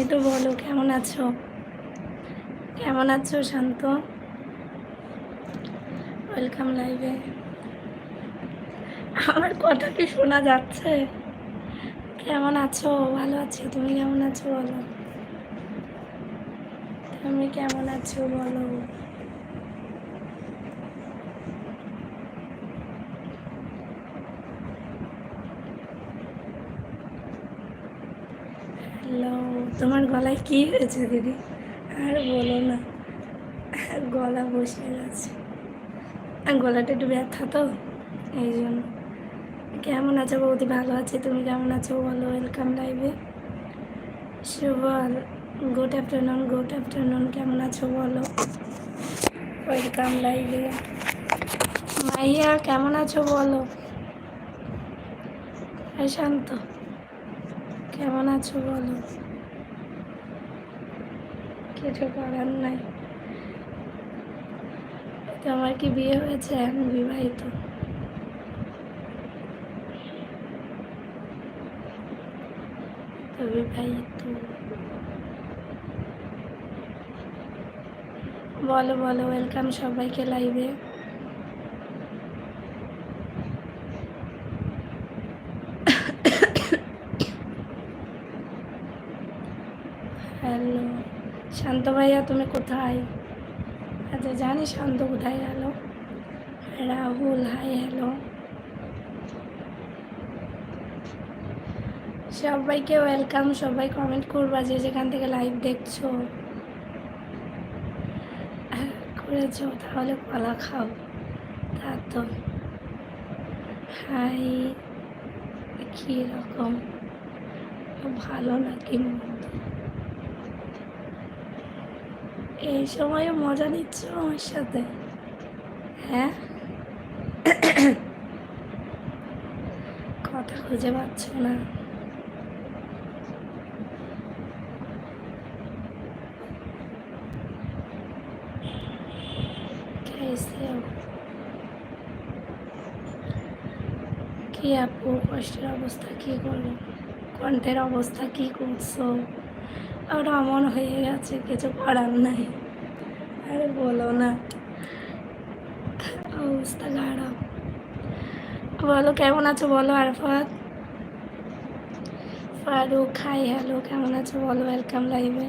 একটু বলো, কেমন আছো? কেমন আছো শান্ত? ওয়েলকাম লাইভে আমার কথা কি শোনা যাচ্ছে? কেমন আছো? ভালো আছি, তুমি কেমন আছো বলো? তুমি কেমন আছো, বলো? হ্যালো তোমার গলায় কি হয়েছে, দিদি? আর বলো না, গলা বসে গেছে। আর গলাটা একটু ব্যথা তো, এই জন্য। কেমন আছো বৌদি? ভালো আছে, তুমি কেমন আছো বলো ওয়েলকাম লাইভে Subal good afternoon good afternoon কেমন আছো বলো? ওয়েলকাম লাইভে মাইয়া, কেমন আছো বলো? শান্ত কেমন আছো বলো? কিছু করার নাই। তোমার কি বিয়ে হয়েছে আমি বিবাহিত? তো বিবাহিত। বলো বলো ওয়েলকাম সবাইকে লাইভে হ্যালো শান্ত ভাইয়া, তুমি কোথায়? আচ্ছা জানি শান্ত কোথায় গেল রাহুল হাই হ্যালো সবাইকে ওয়েলকাম সবাই কমেন্ট করবা যে যেখান থেকে লাইভ দেখছ। করেছ তাহলে কলা খাও। তা তো, হাই কীরকম ভালো নাকি মন্দ? এই সময়ে মজা নিচ্ছ আমার সাথে? হ্যাঁ? কথা খুঁজে পাচ্ছ না? গেছেও কি আপু, কষ্টের অবস্থা কি করল? কণ্ঠের অবস্থা কি করছ? আর অমন হয়ে গেছে, কিছু করার নাই। আর বলো না। অবস্থা খারাপ। বলো, কেমন আছো বলো, আরফাত? ফারুক, হাই, হ্যালো, কেমন আছো বলো ওয়েলকাম লাইভে